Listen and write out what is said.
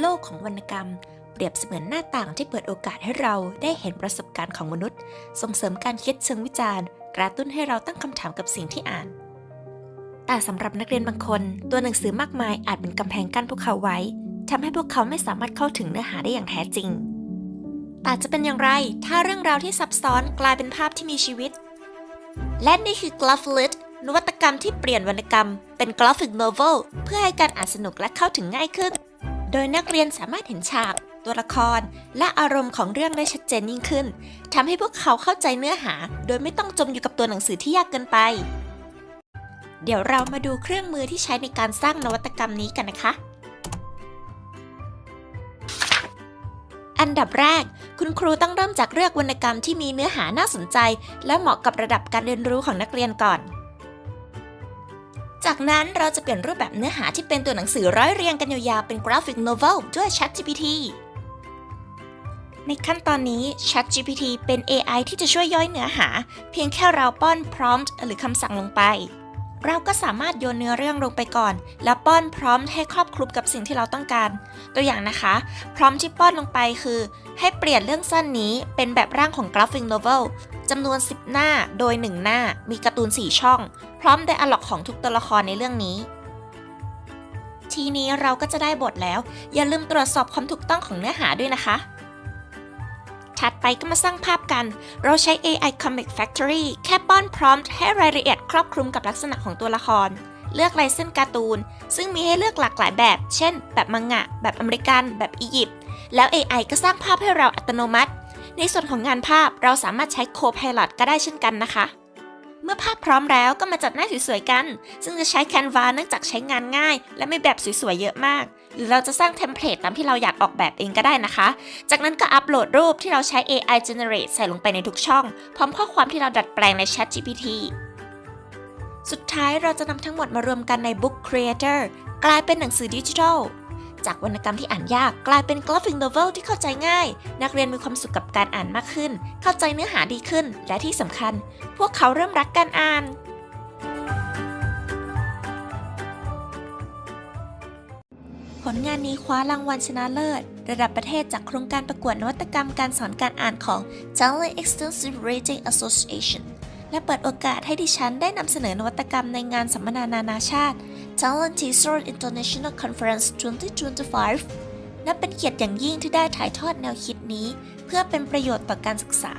โลกของวรรณกรรม เปรียบเสมือนหน้าต่างที่เปิดโอกาสให้เราได้เห็นประสบการณ์ของมนุษย์ ส่งเสริมการคิดเชิงวิจารณ์ กระตุ้นให้เราตั้งคำถามกับสิ่งที่อ่าน แต่สำหรับนักเรียนบางคน ตัวหนังสือมากมายอาจเป็นกำแพงกั้นพวกเขาไว้ทำให้พวกเขาไม่สามารถเข้าถึงเนื้อหาได้อย่างแท้จริง แต่จะเป็นอย่างไร ถ้าเรื่องราวที่ซับซ้อนกลายเป็นภาพที่มีชีวิต และนี่คือ g l o v e l i t นวัตกรรมที่เปลี่ยนวรรณกรรมเป็น graphic novel เพื่อให้การอ่านสนุกและเข้าถึงง่ายขึ้น โดยนักเรียนสามารถเห็นฉาก ตัวละคร และอารมณ์ของเรื่องได้ชัดเจนยิ่งขึ้นทำให้พวกเขาเข้าใจเนื้อหา โดยไม่ต้องจมอยู่กับตัวหนังสือที่ยากเกินไป เดี๋ยวเรามาดูเครื่องมือที่ใช้ในการสร้างนวัตกรรมนี้กันนะคะ อันดับแรก คุณครูต้องเริ่มจากเลือกวรรณกรรมที่มีเนื้อหาน่าสนใจ และเหมาะกับระดับการเรียนรู้ของนักเรียนก่อน จากนั้นเราจะเปลี่ยนรูปแบบเนื้อหาที่เป็นตัวหนังสือร้อยเรียงกันยาวๆเป็นกราฟิกโนเวลด้วย ChatGPT ในขั้นตอนนี้ ChatGPT เป็น AI ที่จะช่วยย่อยเนื้อหา เพียงแค่เราป้อน prompt หรือคำสั่งลงไป เราก็สามารถโยนเนื้อเรื่องลงไปก่อน แล้วป้อน prompt ให้ครอบคลุมกับสิ่งที่เราต้องการ ตัวอย่างนะคะ prompt ที่ป้อนลงไปคือ ให้เปลี่ยนเรื่องสั้นนี้เป็นแบบร่างของกราฟิกโนเวล จำนวน 10 หน้า โดย 1 หน้า มีการ์ตูน 4 ช่อง พร้อมไดอะล็อกของทุกตัวละครในเรื่องนี้ ทีนี้เราก็จะได้บทแล้ว อย่าลืมตรวจสอบความถูกต้องของเนื้อหาด้วยนะคะ ถัดไปก็มาสร้างภาพกัน เราใช้ AI Comic Factory แค่ป้อนพร้อมให้รายละเอียดครอบคลุมกับลักษณะของตัวละคร เลือกลายเส้นการ์ตูน ซึ่งมีให้เลือกหลากหลายแบบ เช่น แบบมังงะ แบบอเมริกัน แบบอียิปต์ แล้ว AI ก็สร้างภาพให้เราอัตโนมัติ ในส่วนของงานภาพเราสามารถใช้ Copilot ก็ได้เช่นกันนะคะ เมื่อภาพพร้อมแล้วก็มาจัดหน้าสวยๆกัน ซึ่งจะใช้ Canva เนื่องจากใช้งานง่าย และไม่แบบสวยๆเยอะมาก หรือเราจะสร้างเทมเพลตตามที่เราอยากออกแบบเองก็ได้นะคะ จากนั้นก็อัปโหลดรูปที่เราใช้ AI generate ใส่ลงไปในทุกช่อง พร้อมข้อความที่เราดัดแปลงใน Chat GPT สุดท้ายเราจะนำทั้งหมดมารวมกันใน Book Creator กลายเป็นหนังสือดิจิทัล จากวรรณกรรมที่อ่านยากกลายเป็น graphic novel ที่เข้าใจง่าย นักเรียนมีความสุขกับการอ่านมากขึ้น เข้าใจเนื้อหาดีขึ้น และที่สำคัญ พวกเขาเริ่มรักการอ่านผลงานนี้คว้ารางวัลชนะเลิศ ระดับประเทศจากโครงการประกวดนวัตกรรมการสอนการอ่านของ Talent Extensive Rating Association และเปิดโอกาสให้ดิฉันได้นำเสนอนวัตกรรมในงานสัมมนานานาชาติ Talent Teaser International Conference 2025 นับเป็นเกียรติอย่างยิ่งที่ได้ถ่ายทอดแนวคิดนี้ เพื่อเป็นประโยชน์ต่อการศึกษา